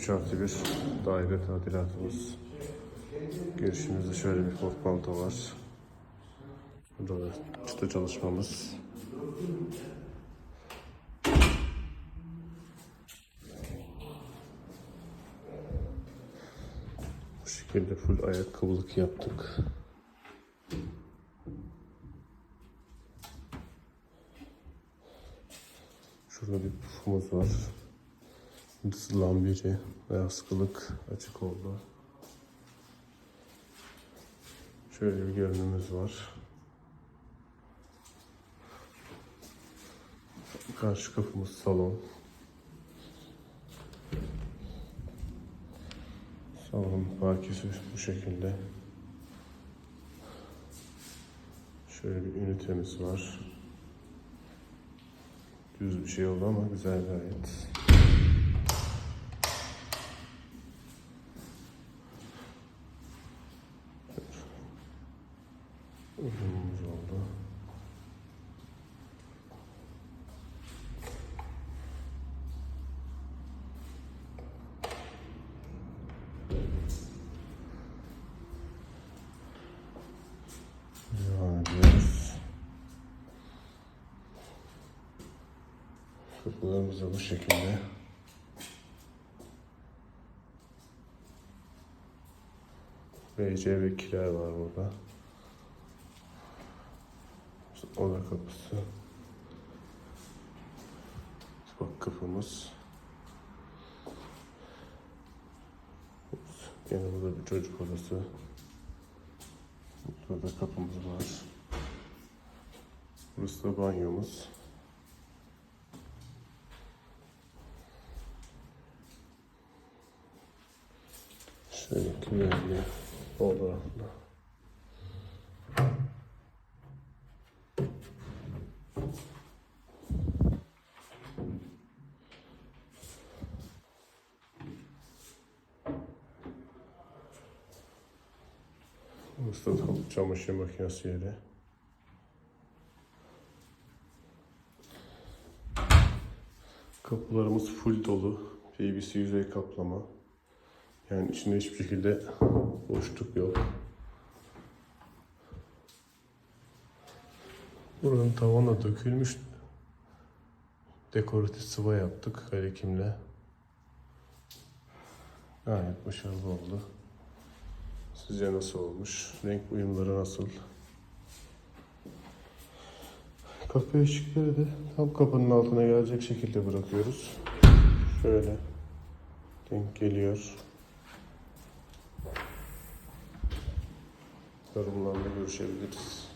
3 artı 1 daire tadilatımız. Girişimizde şöyle bir Ford Palto var. Burada da çıta çalışmamız. Bu şekilde full ayakkabılık yaptık. Şurada bir pufumuz var. Lambiri ve askılık açık oldu. Şöyle bir görünümüz var. Karşı kapımız salon. Salon bakisi bu şekilde. Şöyle bir ünitemiz var. Düz bir şey oldu ama güzel gayet. Uzunumuz oldu. Devam bu şekilde. BC ve kiler var burada. Oda kapısı. Bak kapımız. Yine burada bir çocuk odası. Burada da kapımız var. Burası da banyomuz. Şöyle küverli fotoğraflı. Da çamaşır makinesi yeri. Kapılarımız full dolu. PVC yüzey kaplama. Yani içinde hiçbir şekilde boşluk yok. Buranın tavana dökülmüş dekoratif sıva yaptık kalekimle. Gayet başarılı oldu. Sizce nasıl olmuş? Renk uyumları nasıl? Kapı ışıkları da tam kapının altına gelecek şekilde bırakıyoruz. Şöyle denk geliyor. Yorumlarla görüşebiliriz.